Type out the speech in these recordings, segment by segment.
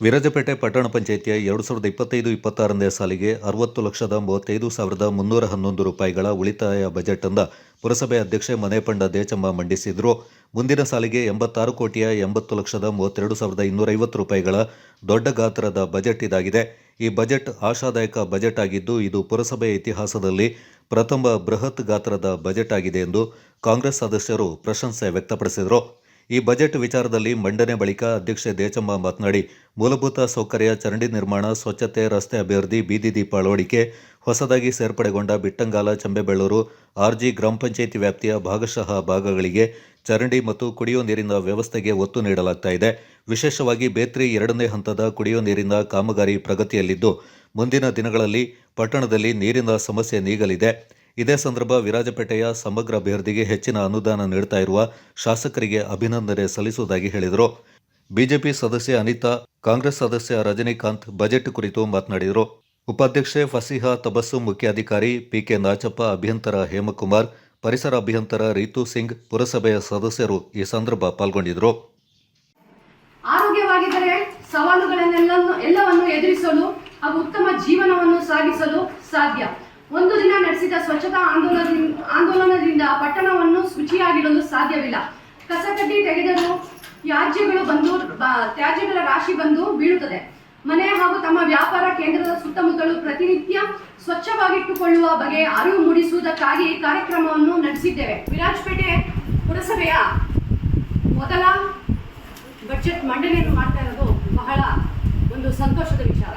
ವಿರಾಜಪೇಟೆ ಪಟ್ಟಣ ಪಂಚಾಯಿತಿಯ ಎರಡು ಸಾವಿರದ ಇಪ್ಪತ್ತೈದು ಇಪ್ಪತ್ತಾರನೇ ಸಾಲಿಗೆ ಅರವತ್ತು ಲಕ್ಷದ ಮೂವತ್ತೈದು ಸಾವಿರದ ಮುನ್ನೂರ ಹನ್ನೊಂದು ರೂಪಾಯಿಗಳ ಉಳಿತಾಯ ಬಜೆಟ್ ಅಂದ ಪುರಸಭೆ ಅಧ್ಯಕ್ಷೆ ಮನೆಪಂಡ ದೇಚಮ್ಮ ಮಂಡಿಸಿದ್ರು. ಮುಂದಿನ ಸಾಲಿಗೆ ಎಂಬತ್ತಾರು ಕೋಟಿಯ ಎಂಬತ್ತು ಲಕ್ಷದ ಮೂವತ್ತೆರಡು ಸಾವಿರದ ಇನ್ನೂರೈವತ್ತು ರೂಪಾಯಿಗಳ ದೊಡ್ಡ ಗಾತ್ರದ ಬಜೆಟ್ ಇದಾಗಿದೆ. ಈ ಬಜೆಟ್ ಆಶಾದಾಯಕ ಬಜೆಟ್ ಆಗಿದ್ದು, ಇದು ಪುರಸಭೆ ಇತಿಹಾಸದಲ್ಲಿ ಪ್ರಥಮ ಬೃಹತ್ ಗಾತ್ರದ ಬಜೆಟ್ ಆಗಿದೆ ಎಂದು ಕಾಂಗ್ರೆಸ್ ಸದಸ್ಯರು ಪ್ರಶಂಸೆ ವ್ಯಕ್ತಪಡಿಸಿದರು. ಈ ಬಜೆಟ್ ವಿಚಾರದಲ್ಲಿ ಮಂಡನೆ ಬಳಿಕ ಅಧ್ಯಕ್ಷೆ ದೇಚಮ್ಮ ಮಾತನಾಡಿ, ಮೂಲಭೂತ ಸೌಕರ್ಯ, ಚರಂಡಿ ನಿರ್ಮಾಣ, ಸ್ವಚ್ಛತೆ, ರಸ್ತೆ ಅಭಿವೃದ್ಧಿ, ಬೀದಿ ದೀಪ ಅಳವಡಿಕೆ, ಹೊಸದಾಗಿ ಸೇರ್ಪಡೆಗೊಂಡ ಬಿಟ್ಟಂಗಾಲ ಚಂಬೆಬೆಳ್ಳೂರು, ಆರ್ಜಿ ಗ್ರಾಮ ಪಂಚಾಯಿತಿ ವ್ಯಾಪ್ತಿಯ ಭಾಗಶಃ ಭಾಗಗಳಿಗೆ ಚರಂಡಿ ಮತ್ತು ಕುಡಿಯುವ ನೀರಿನ ವ್ಯವಸ್ಥೆಗೆ ಒತ್ತು ನೀಡಲಾಗ್ತಾ ಇದೆ. ವಿಶೇಷವಾಗಿ ಬೇತ್ರಿ ಎರಡನೇ ಹಂತದ ಕುಡಿಯುವ ನೀರಿನ ಕಾಮಗಾರಿ ಪ್ರಗತಿಯಲ್ಲಿದ್ದು, ಮುಂದಿನ ದಿನಗಳಲ್ಲಿ ಪಟ್ಟಣದಲ್ಲಿ ನೀರಿನ ಸಮಸ್ಯೆ ನೀಗಲಿದೆ. ಇದೇ ಸಂದರ್ಭ ವಿರಾಜಪೇಟೆಯ ಸಮಗ್ರ ಅಭಿವೃದ್ಧಿಗೆ ಹೆಚ್ಚಿನ ಅನುದಾನ ನೀಡ್ತಾ ಇರುವ ಶಾಸಕರಿಗೆ ಅಭಿನಂದನೆ ಸಲ್ಲಿಸುವುದಾಗಿ ಹೇಳಿದರು. ಬಿಜೆಪಿ ಸದಸ್ಯ ಅನಿತಾ, ಕಾಂಗ್ರೆಸ್ ಸದಸ್ಯ ರಜನಿಕಾಂತ್ ಬಜೆಟ್ ಕುರಿತು ಮಾತನಾಡಿದರು. ಉಪಾಧ್ಯಕ್ಷೆ ಫಸಿಹಾ ತಬಸ್ಸು, ಮುಖ್ಯಾಧಿಕಾರಿ ಪಿಕೆ ನಾಚಪ್ಪ, ಅಭಿಯಂತರ ಹೇಮಕುಮಾರ್, ಪರಿಸರ ಅಭಿಯಂತರ ರೀತು ಸಿಂಗ್, ಪುರಸಭೆಯ ಸದಸ್ಯರು ಈ ಸಂದರ್ಭ ಪಾಲ್ಗೊಂಡಿದ್ದರು. ಆರೋಗ್ಯವಾಗಿದ್ದರೆ ಸವಾಲುಗಳನ್ನೆಲ್ಲ ಎಲ್ಲವನ್ನು ಎದುರಿಸಲು ಹಾಗೂ ಉತ್ತಮ ಜೀವನವನ್ನು ಸಾಗಿಸಲು ಸಾಧ್ಯ. ಒಂದು ದಿನ ನಡೆಸಿದ ಸ್ವಚ್ಛತಾ ಆಂದೋಲನದಿಂದ ಆಂದೋಲನದಿಂದ ಪಟ್ಟಣವನ್ನು ಶುಚಿಯಾಗಿಡಲು ಸಾಧ್ಯವಿಲ್ಲ. ಕಸಕಡ್ಡಿ ತೆಗೆದರೂ ತ್ಯಾಜ್ಯಗಳು ಬಂದು ತ್ಯಾಜ್ಯಗಳ ರಾಶಿ ಬಂದು ಬೀಳುತ್ತದೆ. ಮನೆ ಹಾಗೂ ತಮ್ಮ ವ್ಯಾಪಾರ ಕೇಂದ್ರದ ಸುತ್ತಮುತ್ತಲು ಪ್ರತಿನಿತ್ಯ ಸ್ವಚ್ಛವಾಗಿಟ್ಟುಕೊಳ್ಳುವ ಬಗ್ಗೆ ಅರಿವು ಮೂಡಿಸುವುದಕ್ಕಾಗಿ ಕಾರ್ಯಕ್ರಮವನ್ನು ನಡೆಸಿದ್ದೇವೆ. ವಿರಾಜಪೇಟೆ ಪುರಸಭೆಯ ಮೊದಲ ಬಜೆಟ್ ಮಂಡನೆಯನ್ನು ಮಾಡ್ತಾ ಇರೋದು ಬಹಳ ಒಂದು ಸಂತೋಷದ ವಿಚಾರ.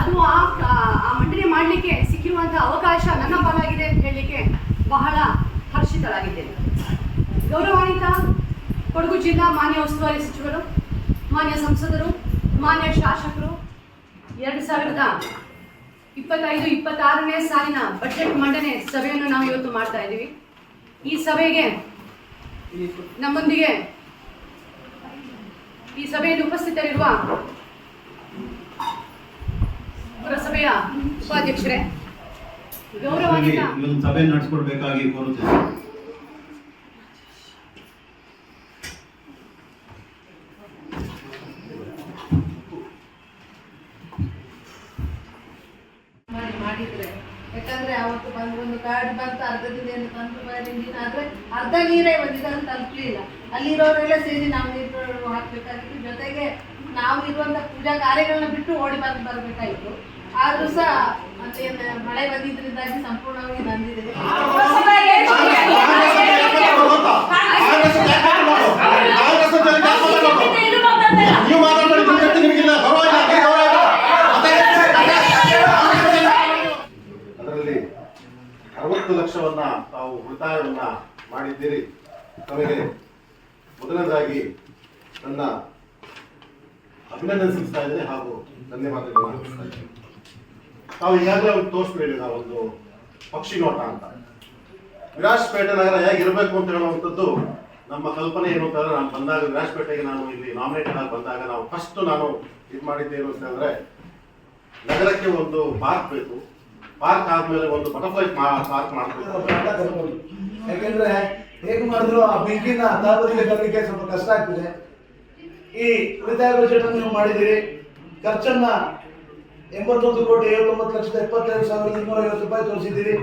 ಅದು ಆ ಮಂಡನೆ ಮಾಡಲಿಕ್ಕೆ ಸಿಕ್ಕಿರುವಂತಹ ಅವಕಾಶ ನನ್ನ ಪಾಲಾಗಿದೆ ಅಂತ ಹೇಳಲಿಕ್ಕೆ ಬಹಳ ಹರ್ಷಿತರಾಗಿದ್ದೇನೆ. ಗೌರವಾನ್ವಿತ ಕೊಡಗು ಜಿಲ್ಲಾ ಮಾನ್ಯ ಉಸ್ತುವಾರಿ ಸಚಿವರು, ಮಾನ್ಯ ಸಂಸದರು, ಮಾನ್ಯ ಶಾಸಕರು, ಎರಡು ಸಾವಿರದ ಇಪ್ಪತ್ತೈದು, ಇಪ್ಪತ್ತಾರನೇ ಸಾಲಿನ ಬಜೆಟ್ ಮಂಡನೆ ಸಭೆಯನ್ನು ನಾವು ಇವತ್ತು ಮಾಡ್ತಾ ಇದ್ದೀವಿ. ಈ ಸಭೆಗೆ ನಮ್ಮೊಂದಿಗೆ ಈ ಸಭೆಯಲ್ಲಿ ಉಪಸ್ಥಿತರಿರುವ ಪುರಸಭೆಯ ಉಪಾಧ್ಯಕ್ಷರೇ ಈ ಒಂದು ಸಭೆ ನಡೆಸ್ಕೊಡ್ಬೇಕಾಗಿ ಕೋರುತ್ತೇನೆ. ಮಾಡಿದ್ರೆ. ಯಾಕಂದ್ರೆ ಅವತ್ತು ಬಂದು ಒಂದು ಗಾಡಿ ಬಂತು ಆದ್ರೆ ಅರ್ಧ ನೀರೇ ಬಂದಿದೆ ಅಂತ ತಲುಪಲಿಲ್ಲ ಅಲ್ಲಿರೋರೆಲ್ಲ ಸೇರಿ ನಾವು ನೀರು ಹಾಕ್ಬೇಕಾಗಿತ್ತು. ಜೊತೆಗೆ ನಾವು ಇರುವಂತ ಪೂಜಾ ಕಾರ್ಯಗಳನ್ನ ಬಿಟ್ಟು ಓಡಿ ಬಂದು ಬರ್ಬೇಕಾಯ್ತು ಆದ್ರೂ ಸಹ ಮತ್ತೆ ಮಳೆ ಬಂದಿದ್ರಿಂದಾಗಿ ಸಂಪೂರ್ಣವಾಗಿ ನಂದಿದೆ. ಅದರಲ್ಲಿ ಅರವತ್ತು ಲಕ್ಷವನ್ನ ತಾವು ಉಳಿತಾಯವನ್ನ ಮಾಡಿದ್ದೀರಿ ತಮಗೆ ಮೊದಲನೇದಾಗಿ ನನ್ನ ಅಭಿನಂದನೆ ಸಲ್ಲಿಸ್ತಾ ಹಾಗೂ ಧನ್ಯವಾದಗಳು. ನಾವು ಈಗಾಗಲೇ ಒಂದು ತೋರಿಸ್ಬಿಡಿ ನಾವೊಂದು ಪಕ್ಷಿ ನೋಟ ಅಂತ. ವಿರಾಜಪೇಟೆ ನಗರ ಹೇಗಿರಬೇಕು ಅಂತ ಹೇಳುವಂಥದ್ದು ನಮ್ಮ ಕಲ್ಪನೆ ಏನು ಅಂತಂದ್ರೆ ನಾನು ಬಂದಾಗ, ವಿರಾಜಪೇಟೆಗೆ ನಾನು ಇಲ್ಲಿ ನಾಮಿನೇಟೆಡ್ ಆಗಿ ಬಂದಾಗ ನಾವು ಫಸ್ಟ್ ನಾನು ಇದು ಮಾಡಿದ್ದೇನು ಅಂತಂದ್ರೆ ನಗರಕ್ಕೆ ಒಂದು ಪಾರ್ಕ್ ಬೇಕು. ಪಾರ್ಕ್ ಆದ್ಮೇಲೆ ಒಂದು ಬಟರ್ಫ್ಲೈ ಪಾರ್ಕ್ ಮಾಡಬೇಕು. ಯಾಕಂದ್ರೆ ಹೇಗೆ ಮಾಡಿದ್ರು ಆ ಬೆಂಕಿನ ತರಲಿಕ್ಕೆ ಸ್ವಲ್ಪ ಕಷ್ಟ ಆಗ್ತಿದೆ. ಈ ಉಳಿತಾಯ ಬಜೆಟ್ ನೀವು ಮಾಡಿದಿರಿ ಖರ್ಚನ್ನ ಎಂಬತ್ತೊಂದು ಕೋಟಿ ಐವತ್ತೊಂಬತ್ತು ಲಕ್ಷದ ಎಪ್ಪತ್ತೈದು ಸಾವಿರದ ಇನ್ನೂರ ಐವತ್ತು ರೂಪಾಯಿ ತೋರಿಸಿದ್ದೀರಿ.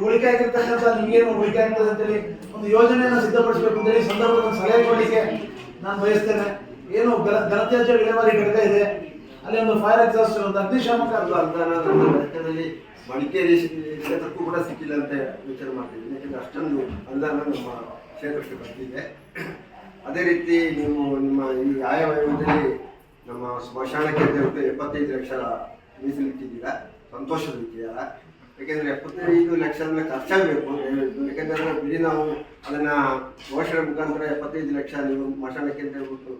ಉಳಿಕೆ ಆಗಿರ್ತಕ್ಕಂಥ ನಿಮಗೇನು ಉಳಿಕೆ ಆಗ್ತದೆ ಅಂತೇಳಿ ಒಂದು ಯೋಜನೆಯನ್ನು ಸಿದ್ಧಪಡಿಸಬೇಕು ಅಂತೇಳಿ ಸಂದರ್ಭದಲ್ಲಿ ಸಲಹೆ ಕೊಡಲಿಕ್ಕೆ ನಾನು ಬಯಸ್ತೇನೆ. ಏನು ಘನ- ಘನತ್ಯಾಜ್ಯ ವಿಲೇವಾರಿ ಘಟಕ ಇದೆ. ಅಲ್ಲಿ ಒಂದು ಫೈರ್ ಎಕ್ಸಾಸ್ಟ್ ಒಂದು ಅಗ್ನಿಶಾಮಕ ಘಟಕದಲ್ಲಿ ಮಡಿಕೇರಿ ಕ್ಷೇತ್ರಕ್ಕೂ ಕೂಡ ಸಿಕ್ಕಿಲ್ಲ ಅಂತ ವಿಚಾರ ಮಾಡ್ತಿದ್ದೀನಿ. ಯಾಕಂದ್ರೆ ಅಷ್ಟೊಂದು ಅನುದಾನ ನಮ್ಮ ಕ್ಷೇತ್ರಕ್ಕೆ ಬರ್ತಿದೆ ಅದೇ ರೀತಿ ನೀವು ನಿಮ್ಮ ಈ ಆಯವ್ಯಯದಲ್ಲಿ ನಮ್ಮ ಸ್ಮಶಾನಕ್ಕೆ ಕೇಂದ್ರಕ್ಕೆ ಎಪ್ಪತ್ತೈದು ಲಕ್ಷ ಮೀಸಲಿಟ್ಟಿದ್ದೀರಾ? ಸಂತೋಷದ ವಿಚಾರ ಯಾಕೆಂದ್ರೆ ಎಪ್ಪತ್ತೈದು ಲಕ್ಷ ಅಂದ್ರೆ ಖರ್ಚಾಗಬೇಕು ಯಾಕೆಂದ್ರೆ ಬಿಡಿ ನಾವು ಅದನ್ನ ಘೋಷಣೆ ಮುಖಾಂತರ ಎಪ್ಪತ್ತೈದು ಲಕ್ಷ ನೀವು ಸ್ಮಶಾನಕ್ಕೆ ಅಂತ ಬಿಟ್ಟು